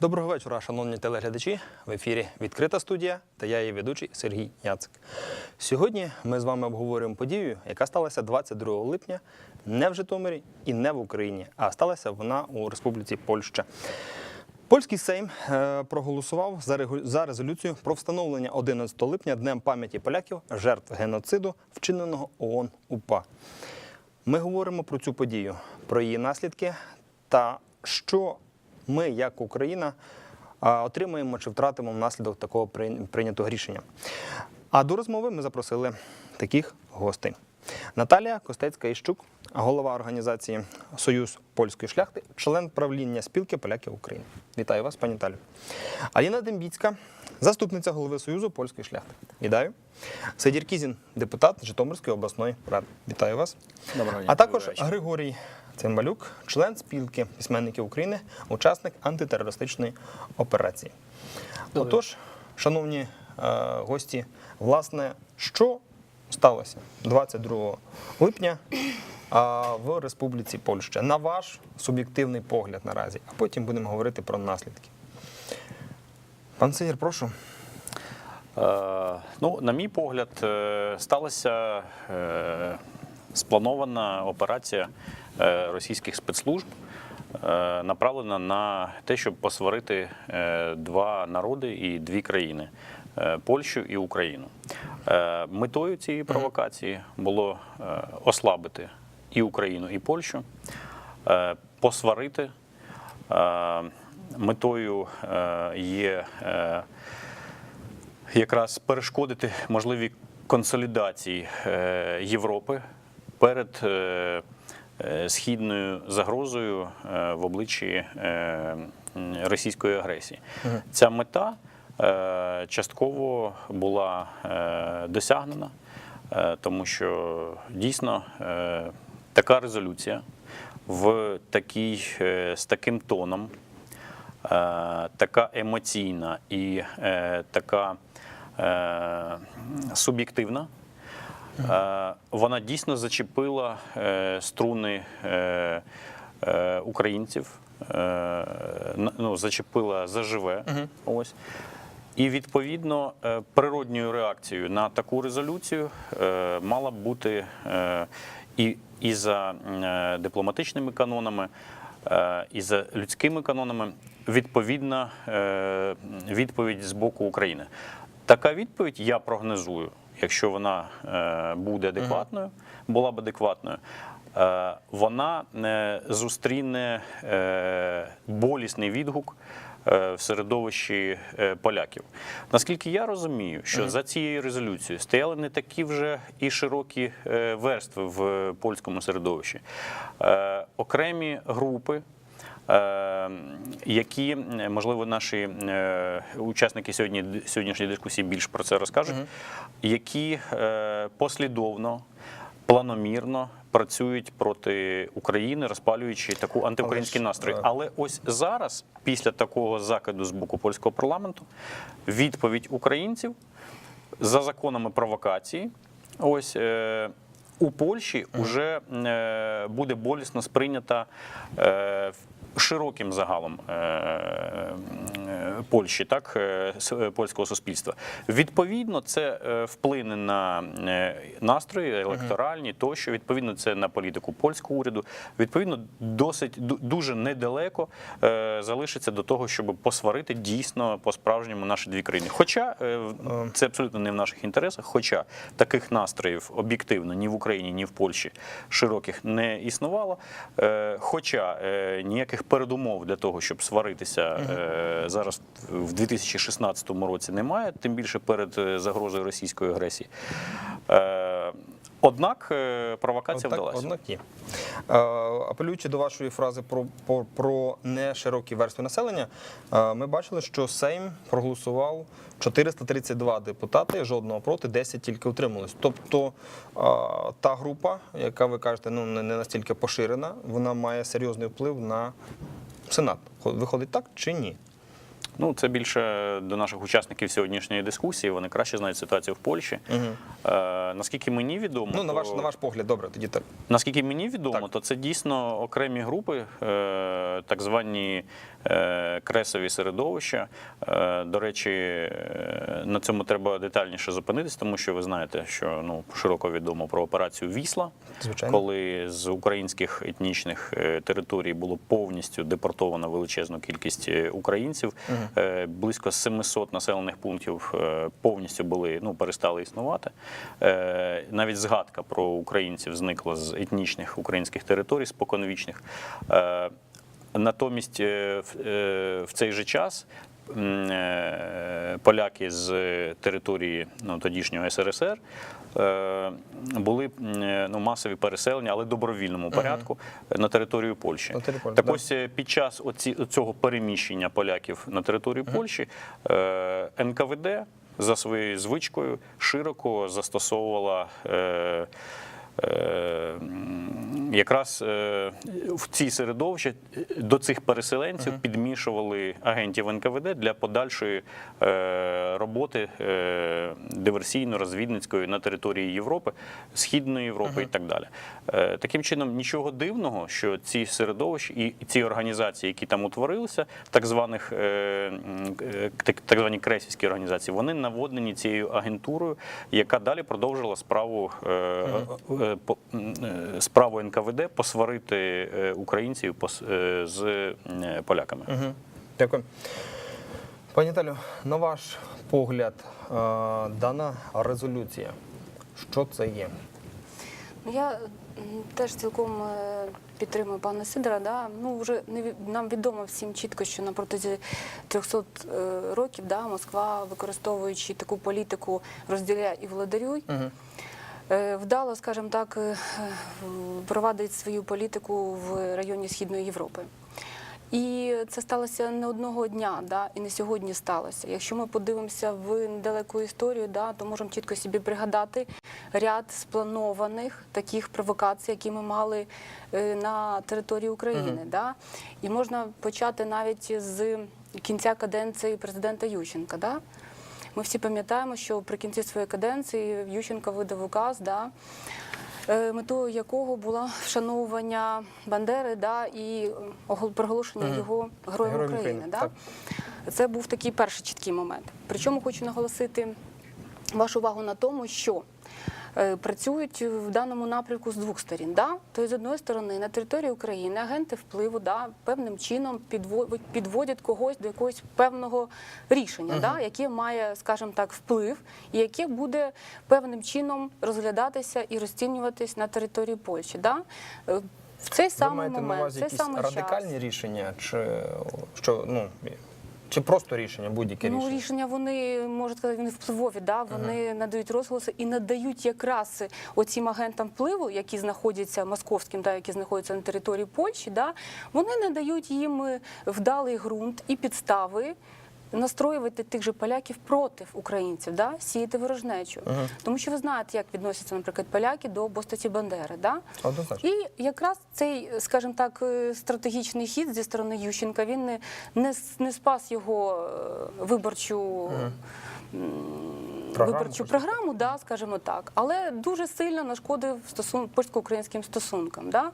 Доброго вечора, шановні телеглядачі. В ефірі відкрита студія та я її ведучий Сергій Яцик. Сьогодні ми з вами обговорюємо подію, яка сталася 22 липня не в Житомирі і не в Україні, а сталася вона у Республіці Польща. Польський Сейм е, проголосував за, резолюцію про встановлення 11 липня Днем пам'яті поляків жертв геноциду, вчиненого ООН УПА. Ми говоримо про цю подію, про її наслідки та що ми, як Україна, отримаємо чи втратимо внаслідок такого прийнятого рішення. А до розмови ми запросили таких гостей. Наталія Костецька Іщук, голова організації Союз польської шляхти, член правління спілки поляків України. Вітаю вас, пані Наталю. Аліна Дембіцька, заступниця голови Союзу польської шляхти. Вітаю. Сидір Кізін, депутат Житомирської обласної ради. Вітаю вас. Доброго дня. А також Григорій Цимбалюк, член спілки письменників України, учасник антитерористичної операції. Отож, шановні е, гості, власне, що сталося 22 липня а, в Республіці Польща? На ваш суб'єктивний погляд наразі, а потім будемо говорити про наслідки. Пан Сидір, прошу. Е, ну, на мій погляд, е, сталася е, спланована операція е, російських спецслужб, е, направлена на те, щоб посварити е, два народи і дві країни Польщу і Україну. Метою цієї провокації було ослабити і Україну, і Польщу, посварити. Метою є якраз перешкодити можливі консолідації Європи перед е, е, східною загрозою е, в обличчі російської агресії. Ця мета частково була досягнена, тому що дійсно така резолюція в такій, з таким тоном така емоційна і така суб'єктивна. Е, Вона дійсно зачепила е, струни е, українців, ну, зачепила заживе. Ось. І відповідно природньою реакцією на таку резолюцію мала б бути і, і за дипломатичними канонами, і за людськими канонами відповідна відповідь з боку України. Така відповідь я прогнозую, якщо вона е, буде адекватною, була б адекватною. е, Вона е, зустріне болісний відгук в середовищі поляків. Наскільки я розумію, що за цією резолюцією стояли не такі вже і широкі верстви в польському середовищі. Окремі групи. Е, Які можливо наші е, учасники сьогодні сьогоднішньої дискусії більш про це розкажуть, які е, послідовно, планомірно працюють проти України, розпалюючи таку антиукраїнський настрій. Але ось зараз, після такого закиду з боку польського парламенту, відповідь українців за законами провокації, ось. Е, у Польщі вже е, буде болісно сприйнята е, широким загалом е, е, Польщі, так е, польського суспільства. Відповідно, це вплине на настрої електоральні, тощо відповідно це на політику польського уряду. Відповідно, досить дуже недалеко залишиться до того, щоб посварити дійсно по справжньому наші дві країни. Хоча це абсолютно не в наших інтересах. Хоча таких настроїв об'єктивно ні в Україні, ні в Польщі широких не існувало. Хоча ніяких передумов для того, щоб сваритися угу. зараз в 2016 році немає, тим більше перед е, загрозою російської агресії. Однак е, провокація Однак, вдалася. однак є. Е, апелюючи до вашої фрази про, про, про неширокі верстви населення, е, ми бачили, що Сейм проголосував 432 депутати, жодного проти, 10 тільки утрималось. Тобто та група, яка ви кажете, ну не настільки поширена, вона має серйозний вплив на Сенат. Виходить так чи ні? Ну, це більше до наших учасників сьогоднішньої дискусії. Вони краще знають ситуацію в Польщі. Е, наскільки мені відомо, Ну, на ваш, то- на ваш погляд, добре, тоді так. Наскільки мені відомо, Так. то це дійсно окремі групи, е, так звані е, кресові середовища. Е, До речі, е, на цьому треба детальніше зупинитись, тому що ви знаєте, що ну широко відомо про операцію Вісла, Звичайно. коли з українських етнічних е, територій було повністю депортовано величезну кількість е, українців. Е, Близько 700 населених пунктів е, повністю були ну перестали існувати. Е, Навіть згадка про українців зникла з етнічних українських територій споконвічних. Е, Натомість е, в е, цей же час е, поляки з території ну, тодішнього СРСР е, були е, ну, масові переселення, але добровільному порядку на територію Польщі. На територію, Так да. ось е, під час оці, цього переміщення поляків на територію Польщі е, НКВД за своєю звичкою широко застосовувала. Е, Якраз е, в ці середовища е, до цих переселенців підмішували агентів НКВД для подальшої роботи диверсійно-розвідницької на території Європи, Східної Європи і так далі. Таким чином, нічого дивного, що ці середовища і ці організації, які там утворилися, так званих так, звані кресівські організації, вони наводнені цією агентурою, яка далі продовжила справу е, справу НКВД посварити е, українців е, з е, поляками. Угу. Дякую. Пані Талю, на ваш погляд, е, дана резолюція, що це є? Ну, Я теж цілком е, підтримую пана Сидора. Да? Ну, вже не нам відомо всім чітко, що на протязі 300 е, років да, Москва, використовуючи таку політику розділяй і владарюй, Угу. Е, вдало, скажімо так, е, провадить свою політику в районі Східної Європи. І це сталося не одного дня, да, і не сьогодні сталося. Якщо ми подивимося в недалеку історію, да, то можемо чітко собі пригадати ряд спланованих таких провокацій, які ми мали е, на території України. Да. І можна почати навіть з кінця каденції президента Ющенка. Да. Ми всі пам'ятаємо, що при кінці своєї каденції Ющенко видав указ, да, е, метою якого було вшановування Бандери да, і проголошення mm -hmm. Його героєм України. України, да. так. Це був такий перший чіткий момент. Причому хочу наголосити вашу увагу на тому, що працюють в даному напрямку з двох сторін. Да? Тобто, з одної сторони, на території України агенти впливу да, певним чином підво- підводять когось до якогось певного рішення, да, яке має, скажімо так, вплив, і яке буде певним чином розглядатися і розцінюватись на території Польщі. Да? Е, В цей Ви самий маєте на увазі цей якісь самий радикальні час. рішення, чи що ну чи просто рішення, будь-яке Ну, рішення? рішення вони можна сказати, вони впливові, да? вони надають розголоси і надають якраз оцім агентам впливу, які знаходяться московським, да, які знаходяться на території Польщі, да? вони надають їм е, вдалий ґрунт і підстави. Настроювати тих же поляків проти українців, да? сіяти ворожнечу. Тому що ви знаєте, як відносяться, наприклад, поляки до постаті Бандери. Да? Однозначно. І якраз цей, скажімо так, е, стратегічний хід зі сторони Ющенка він не, не, не спас його е, виборчу. м, Програму Виборчу програму, да, скажімо так, але дуже сильно нашкодив стосун... польсько-українським стосункам. Да.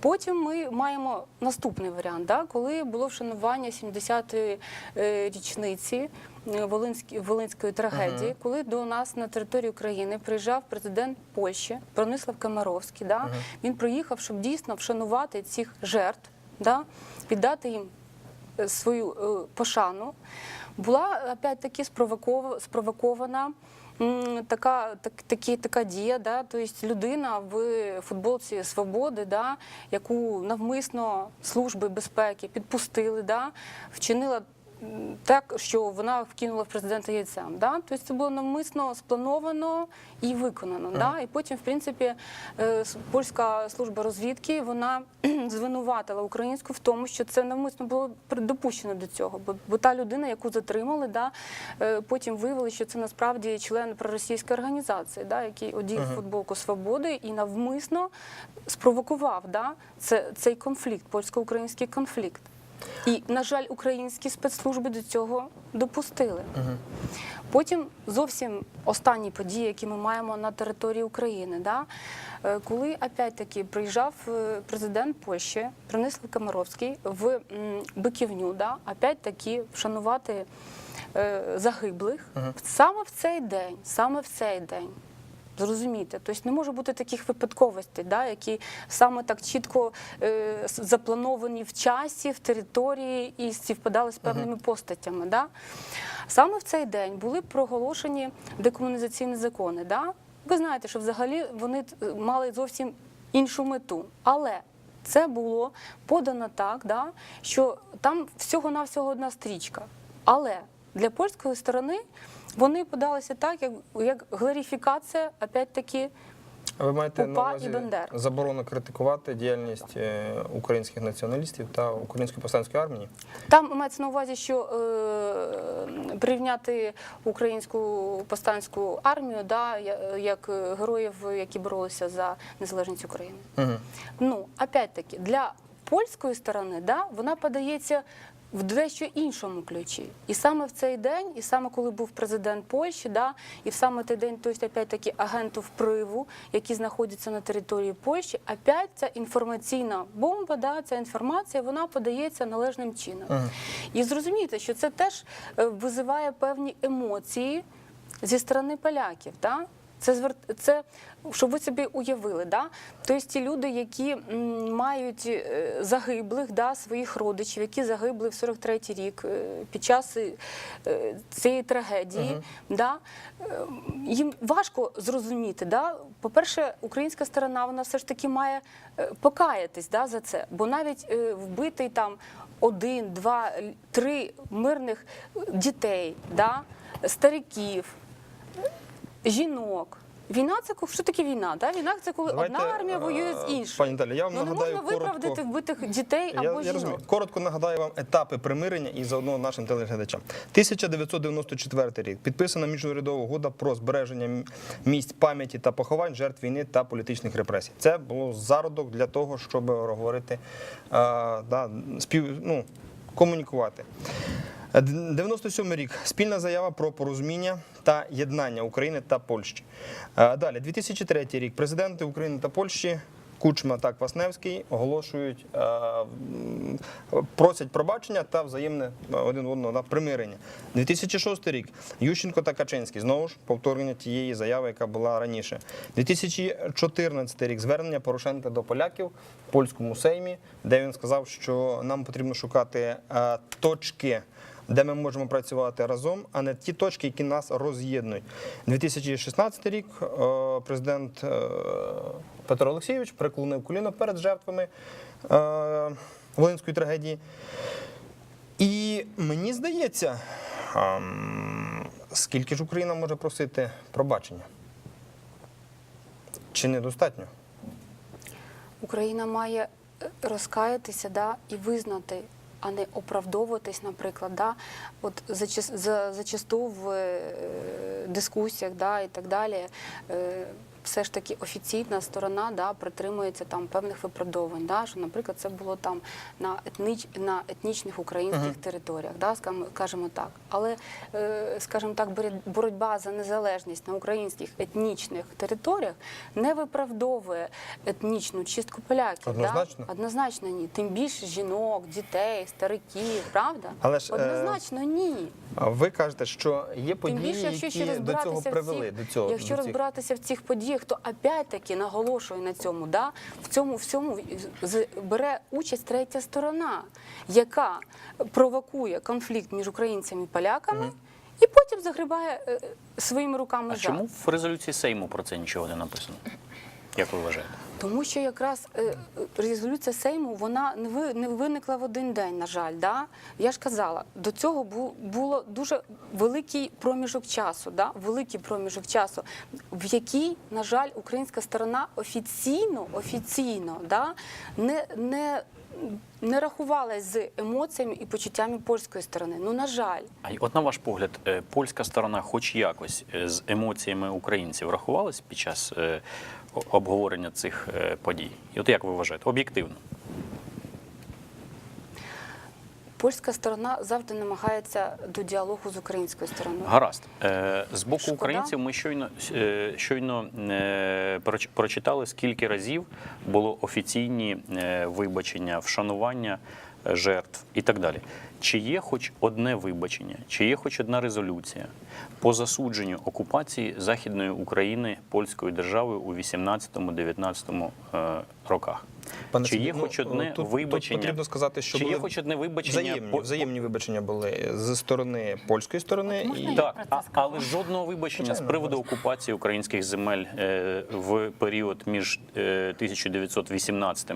Потім ми маємо наступний варіант, да, коли було вшанування 70-ї е, річниці е, Волинської, Волинської трагедії, коли до нас на територію України приїжджав президент Польщі Бронислав Камаровський. Да, Він приїхав, щоб дійсно вшанувати цих жертв, да, віддати їм е, свою е, пошану, була опять-таки спровоков- спровокована така, так, такі, така дія, да, тобто людина в футболці свободи, да, яку навмисно служби безпеки підпустили, да, вчинила так, що вона вкинула в президента яйцем. Да? Тобто це було навмисно сплановано і виконано. Да? І потім, в принципі, е, польська служба розвідки вона звинуватила українську в тому, що це навмисно було допущено до цього. Бо, бо та людина, яку затримали, да, е, потім виявили, що це насправді член проросійської організації, да, який одів футболку свободи і навмисно спровокував да, це, цей конфлікт, польсько-український конфлікт. І, на жаль, українські спецслужби до цього допустили. Потім зовсім останні події, які ми маємо на території України, да? е, коли опять-таки приїжджав е, президент Польщі, Пронислав Камаровський в Биківню, да? опять-таки вшанувати е, загиблих саме в цей день, саме в цей день. Зрозумієте, тобто не може бути таких випадковостей, да, які саме так чітко е, заплановані в часі, в території і співпадали з певними постатями. Да. Саме в цей день були проголошені декомунізаційні закони. Да. Ви знаєте, що взагалі вони е, мали зовсім іншу мету. Але це було подано так, да, що там всього-навсього одна стрічка. Але для польської сторони вони подалися так, як, як гларифікація, опять-таки, Ви маєте на увазі заборону критикувати діяльність е, українських націоналістів та української повстанської армії? Там мається на увазі, що е, прирівняти українську повстанську армію да, як героїв, які боролися за незалежність України. Угу. Ну, опять-таки, для польської сторони да, вона подається в дещо іншому ключі. І саме в цей день, і саме коли був президент Польщі, да, і в саме той день, тобто, опять-таки, агенту впливу, які знаходяться на території Польщі, опять ця інформаційна бомба, да, ця інформація, вона подається належним чином. І зрозумійте, що це теж е, визиває певні емоції зі сторони поляків. Да? Це звер... це щоб ви собі уявили, да? тобто ті люди, які мають е, загиблих, да, своїх родичів, які загибли в 43-й рік е, під час е, цієї трагедії, да? е, їм важко зрозуміти. Да? По-перше, українська сторона вона все ж таки має покаятись да, за це, бо навіть вбитий там один, два, три мирних дітей, да? стариків жінок. Війна це що таке війна? Да? Війна це коли Давайте, одна армія воює з е, іншою. пані Наталі, я вам ну, не нагадаю можна виправдати коротко. вбитих дітей або я жінок. розумію. Коротко нагадаю вам етапи примирення і заодно нашим телеглядачам. 1994 рік підписана міжурядова угода про збереження місць пам'яті та поховань жертв війни та політичних репресій. Це було зародок для того, щоб говорити, е, да, спів, ну, комунікувати. Е, 97 рік спільна заява про порозуміння та єднання України та Польщі. Е, Далі, 2003 рік. Президенти України та Польщі Кучма та Квасневський оголошують, е, просять пробачення та взаємне е, один одного да, примирення. 2006 рік. Ющенко та Качинський знову ж повторення тієї заяви, яка була раніше. 2014 рік. Звернення Порошенка до поляків в польському сеймі, де він сказав, що нам потрібно шукати точки де ми можемо працювати разом, а не ті точки, які нас роз'єднують. 2016 рік е, президент е, Петро Олексійович приклонив коліно перед жертвами е, Волинської трагедії. І мені здається, ем, скільки ж Україна може просити пробачення? Чи недостатньо? Україна має розкаятися да, і визнати, а не оправдовуватись, наприклад. Да? От зачас- за, зачасту в е, дискусіях да, і так далі. Е, все ж таки офіційна сторона да, притримується там певних виправдовувань, да, що, наприклад, це було там на, етнич, на етнічних українських територіях, да, скажімо так. Але, е, скажімо так, боротьба за незалежність на українських етнічних територіях не виправдовує етнічну чистку поляків. Однозначно. Да? Однозначно ні. Тим більше жінок, дітей, стариків, правда? Але ж, е, Однозначно ні. А ви кажете, що є події, більше, які до цього привели. цих, до цього, якщо до цих. розбиратися в цих подіях, то опять-таки наголошує на цьому, да, в цьому всьому бере участь третя сторона, яка провокує конфлікт між українцями і поляками, і потім загрібає е, своїми руками А жар. чому в резолюції Сейму про це нічого не написано? Як ви вважаєте? Тому що якраз е, резолюція Сейму вона не ви не виникла в один день. На жаль, да я ж казала, до цього бу, було дуже великий проміжок часу. Да, великий проміжок часу, в який, на жаль, українська сторона офіційно офіційно да не не. Не рахувалась з емоціями і почуттями польської сторони. Ну на жаль, А от на ваш погляд, е, польська сторона, хоч якось е, з емоціями українців рахувалась під час е, обговорення цих е, подій? І от як ви вважаєте, об'єктивно? польська сторона завжди намагається до діалогу з українською стороною. Гаразд. Е, З боку Шкода. українців ми щойно, е, щойно прочитали, скільки разів було офіційні вибачення, вшанування жертв і так далі. Чи є хоч одне вибачення, чи є хоч одна резолюція по засудженню окупації Західної України польською державою у 18-19 е, роках? Пане чи є Сергію, хоч ну, одне тут- тут вибачення? потрібно сказати, що чи є хоч одне вибачення Взаємні, по- взаємні вибачення були зі сторони польської сторони От і? Так, а, але жодного вибачення Звичайно, з приводу окупації українських земель е, в період між е, 1918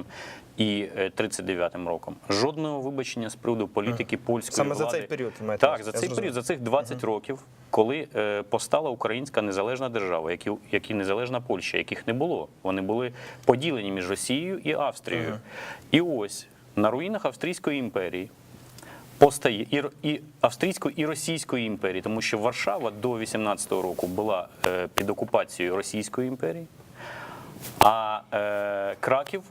і е, 39 роком. Жодного вибачення з приводу політики польської Саме за цей період маєте Так, за цей період, за цих 20 років, коли е, постала українська незалежна держава, які, які незалежна Польща, яких не було. Вони були поділені між Росією і Австрією. І ось на руїнах Австрійської імперії постає і, і Австрійської, і Російської імперії, тому що Варшава до 18-го року була е, під окупацією Російської імперії, а е, Краків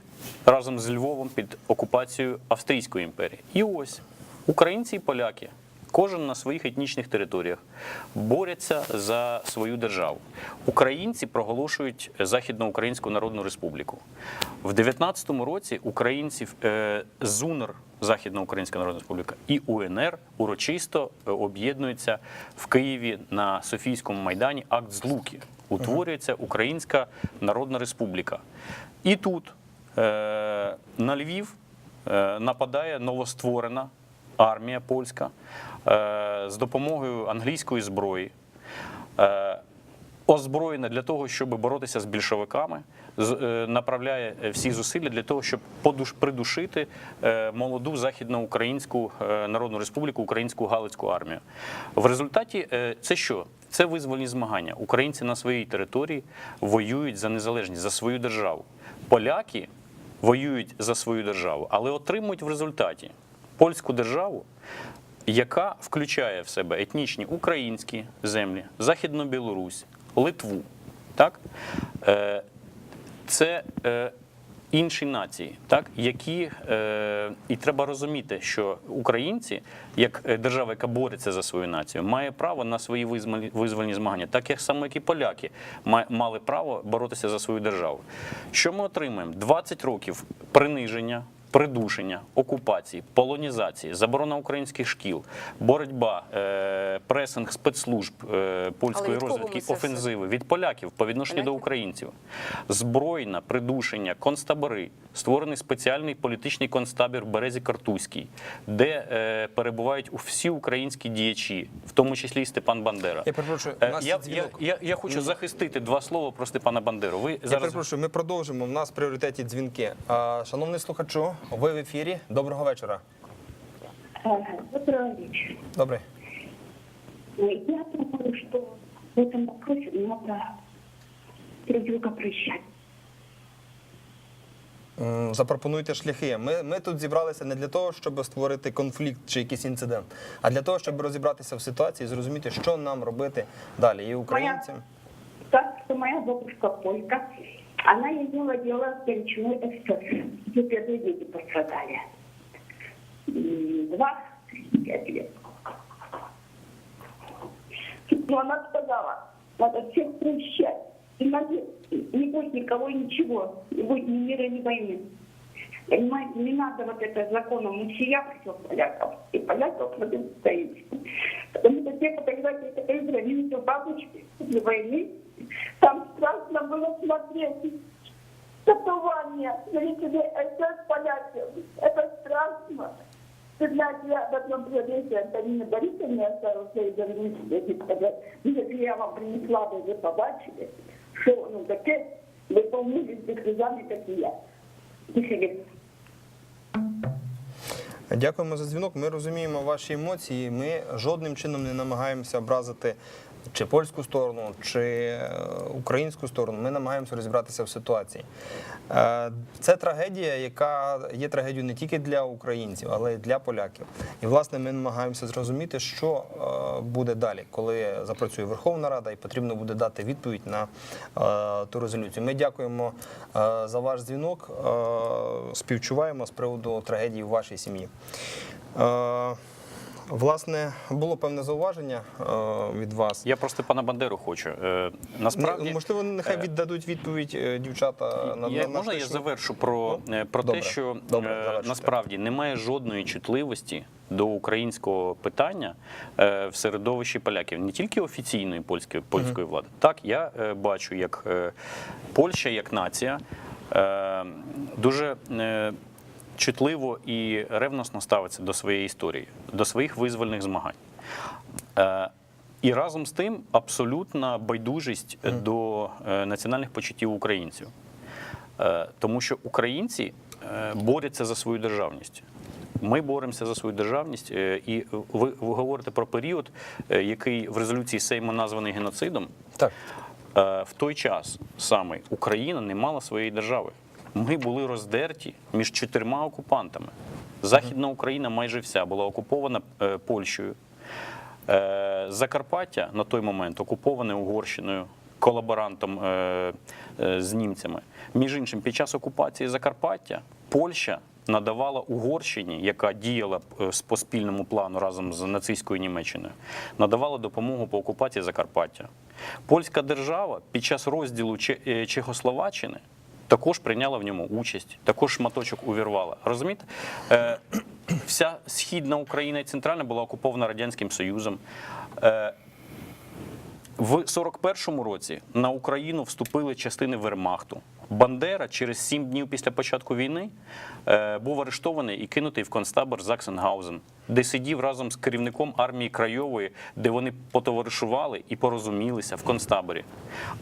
разом з Львовом під окупацією Австрійської імперії. І ось українці і поляки, кожен на своїх етнічних територіях, борються за свою державу. Українці проголошують Західноукраїнську Народну Республіку. В 19-му році українців е, ЗУНР, Західноукраїнська Народна Республіка, і УНР урочисто е, об'єднуються в Києві на Софійському майдані акт злуки. Утворюється Українська Народна Республіка. І тут е, на Львів е, нападає новостворена армія польська з допомогою англійської зброї. Е, озброєна для того, щоб боротися з більшовиками, е, направляє е, всі зусилля для того, щоб придушити е, молоду західноукраїнську е, народну республіку, українську галицьку армію. В результаті е, це що? Це визвольні змагання. Українці на своїй території воюють за незалежність, за свою державу. Поляки воюють за свою державу, але отримують в результаті польську державу, яка включає в себе етнічні українські землі, Західну Білорусь, Литву. Так? Е, Це е, інші нації, так? які е, і треба розуміти, що українці, як е, держава, яка бореться за свою націю, має право на свої визвольні, змагання, так як само як і поляки ма- мали право боротися за свою державу. Що ми отримаємо? 20 років приниження. Придушення, окупації, полонізації, заборона українських шкіл, боротьба, е, пресинг спецслужб е, польської розвідки, офензиви від поляків по відношенню до українців. Збройна придушення, концтабори, створений спеціальний політичний концтабір в Березі Картузький, де е, перебувають всі українські діячі, в тому числі і Степан Бандера. Я перепрошую, у Е, нас я, я, я, я хочу захистити два слова про Степана Бандеру. Ви Я перепрошую, ми продовжимо. У нас в пріоритеті дзвінки. А, шановний слухачу, ви в ефірі. Доброго вечора. Доброго вечера. Добрий. Я думаю, что в этом вопросе надо друг друга прощать. Запропонуйте шляхи. Ми, ми тут зібралися не для того, щоб створити конфлікт чи якийсь інцидент, а для того, щоб розібратися в ситуації і зрозуміти, що нам робити далі. І українцям. Так что моя бабушка Полька, она имела дело с величиной эксцесс, первые дети пострадали. Два, пять лет. Но она сказала, надо всех прощать. И надо- не будет никого и ничего, не будет ни мира, ни войны. Понимаете, не надо вот это законом усия все поляков. И поляков украинцев. Потому что те фотографии, которые границы у бабушки после войны, там страшно было смотреть. Татуирование лице СС поляков. Это страшно. Знаете, я в одном приоритете Антонина Борисовна оставила свои границы, сказать, я вам принесла, вы побачили, что, ну, таке, вы полнулись бы слезами, как и Дякуємо за дзвінок. Ми розуміємо ваші емоції. Ми жодним чином не намагаємося образити чи польську сторону, чи е, українську сторону. Ми намагаємося розібратися в ситуації. Е, Це трагедія, яка є трагедією не тільки для українців, але й для поляків. І власне ми намагаємося зрозуміти, що е, буде далі, коли запрацює Верховна Рада, і потрібно буде дати відповідь на ту резолюцію. Ми дякуємо за ваш дзвінок. Співчуваємо з приводу трагедії в вашій сім'ї. Власне, було певне зауваження е, від вас. Я про Степана Бандеру хочу. Е, Насправді, можливо, нехай е, віддадуть відповідь дівчата на, я, на, на можна я завершу про, Ну, про добре. те, що Добре, насправді немає жодної чутливості до українського питання в середовищі поляків, не тільки офіційної польської польської влади. Так, я бачу, як Польща як нація дуже чутливо і ревносно ставиться до своєї історії, до своїх визвольних змагань. Е, І разом з тим абсолютна байдужість до е, національних почуттів українців. Е, Тому що українці е, борються за свою державність. Ми боремося за свою державність, і ви, ви говорите про період, який в резолюції Сейму названий геноцидом. Так. В той час саме Україна не мала своєї держави. Ми були роздерті між чотирма окупантами. Західна Україна майже вся була окупована е, Польщею. Е, Закарпаття на той момент окуповане Угорщиною, колаборантом е, з німцями. Між іншим, під час окупації Закарпаття Польща надавала Угорщині, яка діяла по спільному плану разом з нацистською Німеччиною, надавала допомогу по окупації Закарпаття. Польська держава під час розділу Чехословаччини також прийняла в ньому участь, також шматочок увірвала. Розумієте? Е, вся східна Україна і центральна була окупована Радянським Союзом. Е, в 41-му році на Україну вступили частини Вермахту. Бандера через сім днів після початку війни е, був арештований і кинутий в концтабор Заксенгаузен, де сидів разом з керівником армії Крайової, де вони потоваришували і порозумілися в концтаборі.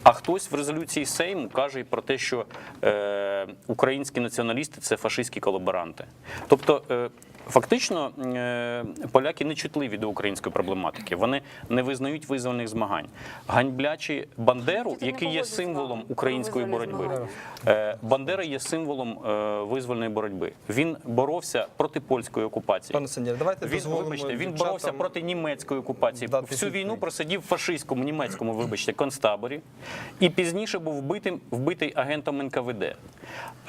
А хтось в резолюції Сейму каже і про те, що е, українські націоналісти це фашистські колаборанти. Тобто, е, Фактично, е, поляки не чутливі до української проблематики. Вони не визнають визвольних змагань. Ганьблячі Бандеру, який є символом української боротьби. Е, Бандера є символом е, визвольної боротьби. Він боровся проти польської окупації. Пане Сендір, давайте Він, вибачте, він дівчатам боровся проти німецької окупації. дати Всю війну просидів в фашистському німецькому, вибачте, концтаборі, і пізніше був вбитим, вбитий агентом НКВД.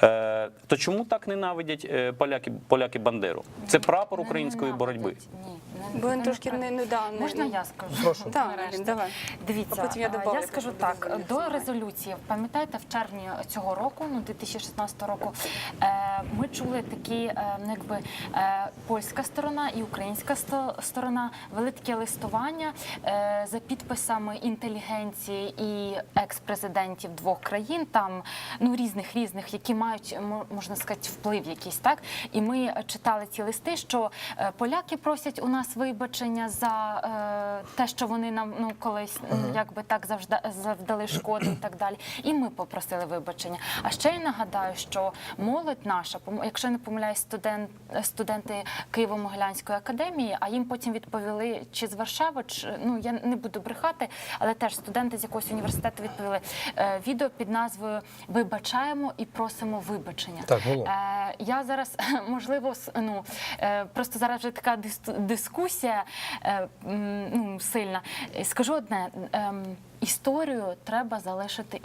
Е, то чому так ненавидять е, поляки, поляки Бандеру? Це прапор української боротьби. Ні, не- Бо він трошки не, да, не Можна я скажу? Так, давай. Дивіться, потім я добавлю, я скажу так. До резолюції, пам'ятаєте, в червні цього року, ну 2016 року, е, ми чули такі, е, ну, якби е, польська сторона і українська сто- сторона вели таке листування е, за підписами інтелігенції і екс-президентів двох країн, там ну різних різних, які мають мо- можна сказати вплив якийсь, так і ми читали ці листи, що е, поляки просять у нас вибачення за е, те, що вони нам ну колись м, якби так завжди завдали шкоди і так далі. І ми попросили вибачення. А ще я нагадаю, що молодь наша, якщо не помиляюсь, студент, студенти Києво-Могилянської академії, а їм потім відповіли чи з Варшави, чи ну я не буду брехати, але теж студенти з якогось університету відповіли е, відео під назвою Вибачаємо і просимо вибачення. Так, було. Е, я зараз можливо с- ну е, просто зараз вже така дис- дискусія е, ну, сильна. Скажу одне. ем, Історію треба залишити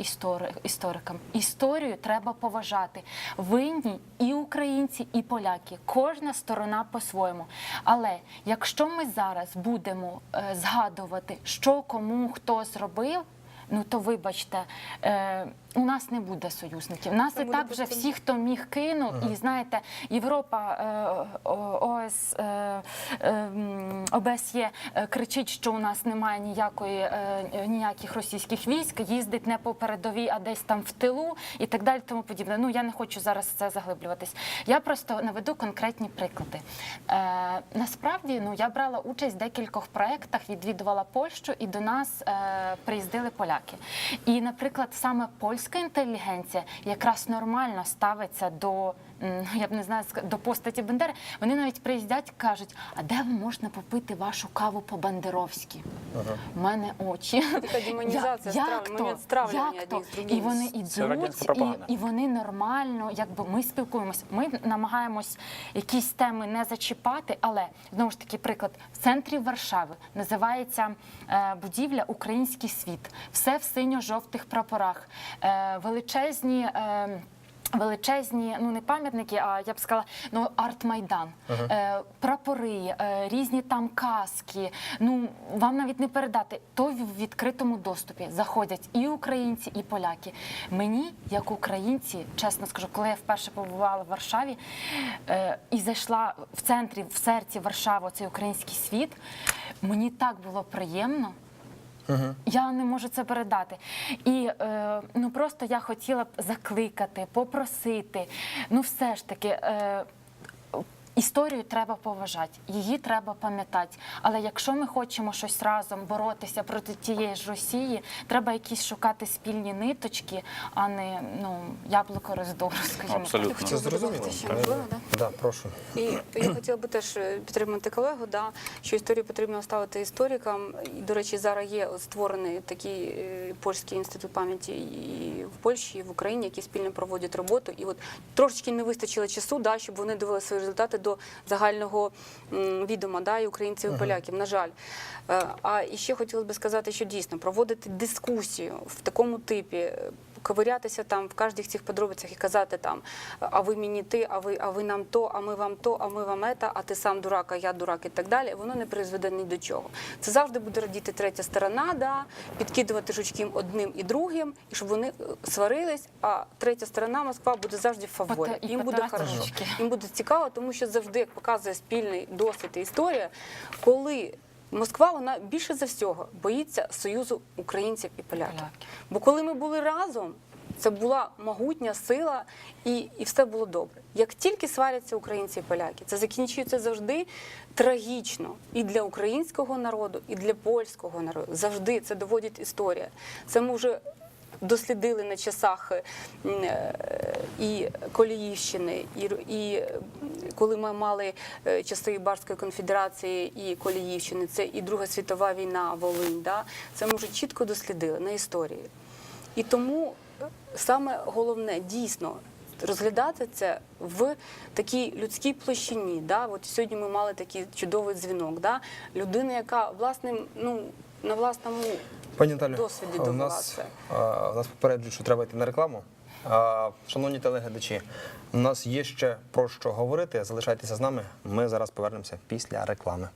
історикам. Історію треба поважати. Винні і українці, і поляки. Кожна сторона по-своєму. Але якщо ми зараз будемо е, згадувати, що кому хто зробив. Ну то вибачте, е, у нас не буде союзників. Нас Це і так вже всі, хто міг кинув, і знаєте, Європа е, ОС е, е, м, ОБСЄ е, кричить, що у нас немає ніякої ніяких російських військ, їздить не по передовій, а десь там в тилу і так далі. Тому подібне. Ну я не хочу зараз це заглиблюватись. Я просто наведу конкретні приклади. Насправді, ну я брала участь в декількох проєктах, відвідувала Польщу, і до нас приїздили поляки. І, наприклад, саме польська інтелігенція якраз нормально ставиться до. М, Я б не знаю, ск- до постаті Бандери. Вони навіть приїздять, кажуть: а де можна попити вашу каву по-бандеровськи? У мене очі. Така демонізація, Я- страв- момент стравлювання Як то? одних з других. І вони Це радянська ідуть, і, і вони нормально, якби ми спілкуємось. Ми намагаємось якісь теми не зачіпати, але знову ж таки, приклад в центрі Варшави називається е, будівля Український світ. Все в синьо-жовтих прапорах, е, величезні. Е, Величезні, ну не пам'ятники, а я б сказала, ну арт-майдан, е, прапори, е, різні там каски. Ну вам навіть не передати. То в відкритому доступі заходять і українці, і поляки. Мені, як українці, чесно скажу, коли я вперше побувала в Варшаві е, і зайшла в центрі, в серці Варшави, цей український світ, мені так було приємно. Я не можу це передати. І е, ну просто я хотіла б закликати, попросити. Ну, все ж таки. Е, Історію треба поважати, її треба пам'ятати. Але якщо ми хочемо щось разом боротися проти тієї ж Росії, треба якісь шукати спільні ниточки, а не ну яблуко роздору, скажімо. так. Абсолютно. Я хотіла зрозуміло. можливо, да? Да, прошу. І я хотіла би теж е, підтримати колегу, да, що історію потрібно оставити історикам. І, до речі, зараз є створений такий е, польський інститут пам'яті і в Польщі, і в Україні, які спільно проводять роботу. І от трошечки не вистачило часу, да, щоб вони довели свої результати до загального відома, да, і українців, і поляків, на жаль. Е, А і ще хотілося б сказати, що дійсно проводити дискусію в такому типі. Ковирятися там в кожних цих подробицях і казати там, а ви мені ти, а ви, а ви нам то, а ми вам то, а ми вам ета, а ти сам дурак, а я дурак і так далі, воно не призведе ні до чого. Це завжди буде радіти третя сторона, да, підкидувати жучків одним і другим, і щоб вони е, сварились, а третя сторона Москва буде завжди в фаворі. Їм буде хорошо. Їм буде цікаво, тому що завжди, як показує спільний досвід і історія, коли Москва вона більше за всього боїться союзу українців і поляків. Бо коли ми були разом, це була могутня сила, і, і все було добре. Як тільки сваряться українці і поляки, це закінчується завжди трагічно і для українського народу, і для польського народу. Завжди це доводить історія. Це ми вже дослідили на часах е, і Коліївщини, і, і коли ми мали е, часи Барської конфедерації і Коліївщини, це і Друга світова війна, Волинь. Да? Це ми вже чітко дослідили на історії. І тому е, саме головне дійсно. Розглядати це в такій людській площині. Да? От сьогодні ми мали такий чудовий дзвінок. Да? Людина, яка власним, ну, на власному Пані Наталі, досвіді у нас, а, у нас попереджують, що треба йти на рекламу. А, Шановні телеглядачі, у нас є ще про що говорити. Залишайтеся з нами. Ми зараз повернемося після реклами.